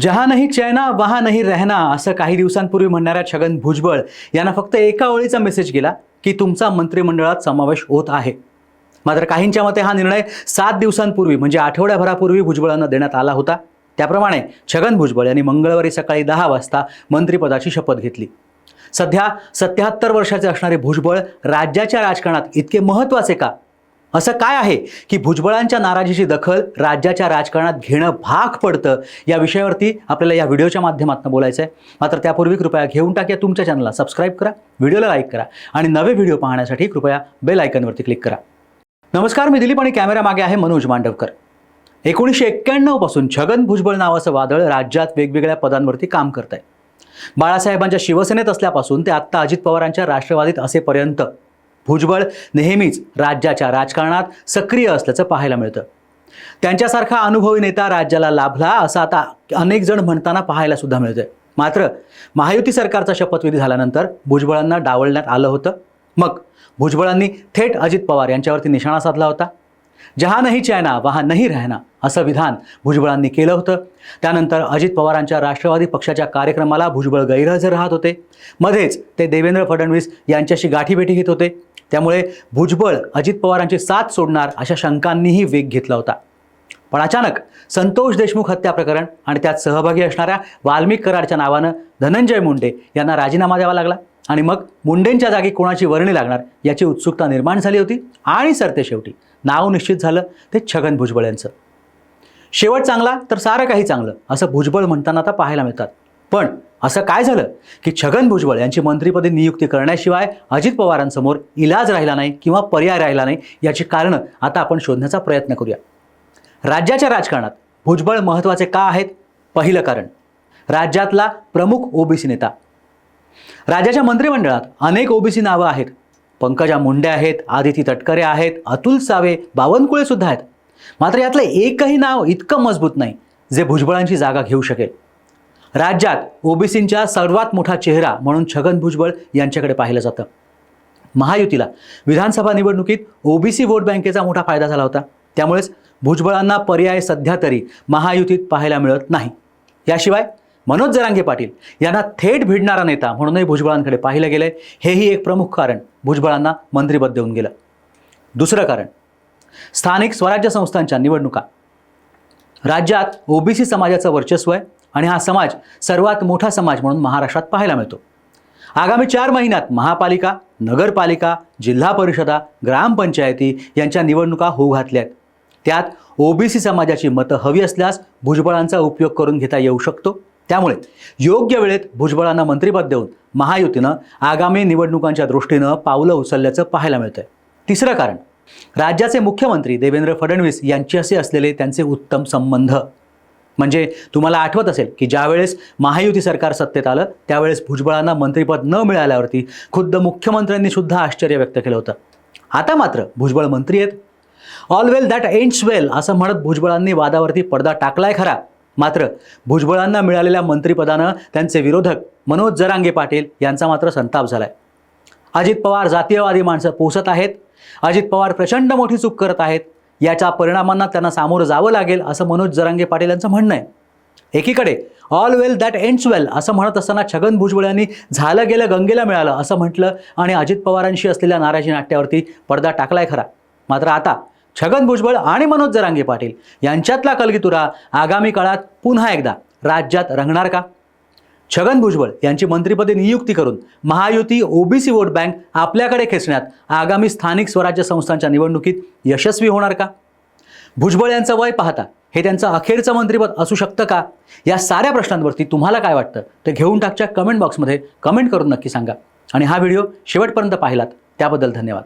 जहा नाही चैना वहा नाही रहना असं काही दिवसांपूर्वी म्हणणाऱ्या छगन भुजबळ यांना फक्त एका ओळीचा मेसेज गेला की तुमचा मंत्रिमंडळात समावेश होत आहे. मात्र काहींच्या मते हा निर्णय सात दिवसांपूर्वी म्हणजे आठवड्याभरापूर्वी भुजबळांना देण्यात आला होता. त्याप्रमाणे छगन भुजबळ यांनी मंगळवारी सकाळी दहा वाजता मंत्रिपदाची शपथ घेतली. सध्या सत्याहत्तर वर्षाचे असणारे भुजबळ राज्याच्या राजकारणात इतके महत्त्वाचे का? असं काय आहे की भुजबळांच्या नाराजीची दखल राज्याच्या राजकारणात घेणं भाग पडतं? या विषयावरती आपल्याला या व्हिडिओच्या माध्यमातून बोलायचं आहे. मात्र त्यापूर्वी कृपया घेऊन टाक्या तुमच्या चॅनलला सबस्क्राईब करा व्हिडिओला लाईक करा आणि नवे व्हिडिओ पाहण्यासाठी कृपया बेल आयकनवरती क्लिक करा. नमस्कार मी दिलीप आणि कॅमेरा मागे आहे मनोज मांडवकर. एकोणीसशे एक्क्याण्णवपासून छगन भुजबळ नावाचं वादळ राज्यात वेगवेगळ्या पदांवरती काम करत आहे बाळासाहेबांच्या शिवसेनेत असल्यापासून ते आत्ता अजित पवारांच्या राष्ट्रवादीत असेपर्यंत भुजबळ नेहमीच राज्याच्या राजकारणात सक्रिय असल्याचं पाहायला मिळतं. त्यांच्यासारखा अनुभवी नेता राज्याला लाभला असं आता अनेक जण म्हणताना पाहायला सुद्धा मिळतंय. मात्र महायुती सरकारचा शपथविधी झाल्यानंतर भुजबळांना डावलण्यात आलं होतं. मग भुजबळांनी थेट अजित पवार यांच्यावरती निशाणा साधला होता. जहा नाही चायना वहा नाही रहना असं विधान भुजबळांनी केलं होतं. त्यानंतर अजित पवारांच्या राष्ट्रवादी पक्षाच्या कार्यक्रमाला भुजबळ गैरहजर राहत होते. मध्येच ते देवेंद्र फडणवीस यांच्याशी गाठीभेटी घेत होते. त्यामुळे भुजबळ अजित पवारांची साथ सोडणार अशा शंकांनीही वेग घेतला होता. पण अचानक संतोष देशमुख हत्या प्रकरण आणि त्यात सहभागी असणाऱ्या वाल्मिक कराडच्या नावानं धनंजय मुंडे यांना राजीनामा द्यावा लागला आणि मग मुंडेंच्या जागी कोणाची वर्णी लागणार याची उत्सुकता निर्माण झाली होती आणि सरते शेवटी. नाव निश्चित झालं ते छगन भुजबळ यांचं. शेवट चांगला तर सारं काही चांगलं असं भुजबळ म्हणताना आता पाहायला मिळतात. पण असं काय झालं? की छगन भुजबळ यांची मंत्रिपदी नियुक्ती करण्याशिवाय अजित पवारांसमोर इलाज राहिला नाही किंवा पर्याय राहिला नाही याची कारणं आता आपण शोधण्याचा प्रयत्न करूया. राज्याच्या राजकारणात भुजबळ महत्त्वाचे का आहेत? पहिलं कारण राज्यातला प्रमुख ओबीसी नेता. राज्याच्या मंत्रिमंडळात अनेक ओबीसी नावं आहेत. पंकजा मुंडे आहेत आदिती तटकरे आहेत अतुल सावे बावनकुळे सुद्धा आहेत. मात्र यातलं एकही नाव इतकं मजबूत नाही जे भुजबळांची जागा घेऊ शकेल. राज्यात ओबीसींच्या सर्वात मोठा चेहरा म्हणून छगन भुजबळ यांच्याकडे पाहिलं जातं. महायुतीला विधानसभा निवडणुकीत ओबीसी वोट बँकेचा मोठा फायदा झाला होता. त्यामुळेच भुजबळांना पर्याय सध्या तरी महायुतीत पाहायला मिळत नाही. याशिवाय मनोज जरांगे पाटील यांना थेट भिडणारा नेता म्हणूनही भुजबळांकडे पाहिलं गेलं हेही एक प्रमुख कारण भुजबळांना मंत्रिपद देऊन गेलं. दुसरं कारण स्थानिक स्वराज्य संस्थांच्या निवडणुका. राज्यात ओबीसी समाजाचं वर्चस्व आहे. आणि हा समाज सर्वात मोठा समाज म्हणून महाराष्ट्रात पाहायला मिळतो. आगामी चार महिन्यात महापालिका नगरपालिका जिल्हा परिषदा ग्रामपंचायती यांच्या निवडणुका होऊ घातल्या आहेत त्यात ओबीसी समाजाची मतं हवी असल्यास भुजबळांचा उपयोग करून घेता येऊ शकतो. त्यामुळे योग्य वेळेत भुजबळांना मंत्रिपद देऊन महायुतीनं आगामी निवडणुकांच्या दृष्टीनं पावलं उचलल्याचं पाहायला मिळतंय. तिसरं कारण राज्याचे मुख्यमंत्री देवेंद्र फडणवीस यांच्याशी असलेले त्यांचे उत्तम संबंध. म्हणजे तुम्हाला आठवत असेल की ज्यावेळेस महायुती सरकार सत्तेत आलं त्यावेळेस भुजबळांना मंत्रिपद न मिळाल्यावरती खुद्द मुख्यमंत्र्यांनी सुद्धा आश्चर्य व्यक्त केलं होतं. आता मात्र भुजबळ मंत्री आहेत. All well that ends well असं म्हणत भुजबळांनी वादावरती पडदा टाकलाय खरा. मात्र भुजबळांना मिळालेल्या मंत्रिपदानं त्यांचे विरोधक मनोज जरांगे पाटील यांचा मात्र संताप झालाय. अजित पवार जातीयवादी माणसं पोसत आहेत. अजित पवार प्रचंड मोठी चूक करत आहेत. याच्या परिणामांना त्यांना सामोरं जावं लागेल असं मनोज जरांगे पाटील यांचं म्हणणं आहे. एकीकडे all well that ends well असं म्हणत असताना छगन भुजबळ यांनी झालं गेलं गंगेला मिळालं असं म्हटलं आणि अजित पवारांशी असलेल्या नाराजी नाट्यावरती पडदा टाकलाय खरा. मात्र आता छगन भुजबळ आणि मनोज जरांगे पाटील यांच्यातला कलगीतुरा आगामी काळात पुन्हा एकदा राज्यात रंगणार का? छगन भुजबळ यांची मंत्रिपदी नियुक्ती करून महायुती ओबीसी वोट बँक आपल्याकडे खेचण्यात आगामी स्थानिक स्वराज्य संस्थांच्या निवडणुकीत यशस्वी होणार का? भुजबळ यांचं वय पाहता हे त्यांचं अखेरचं मंत्रिपद असू शकतं का? या साऱ्या प्रश्नांवरती तुम्हाला काय वाटतं? ते घेऊन टाकच्या कमेंट बॉक्समध्ये कमेंट करून नक्की सांगा. आणि हा व्हिडिओ शेवटपर्यंत पाहिलात त्याबद्दल धन्यवाद.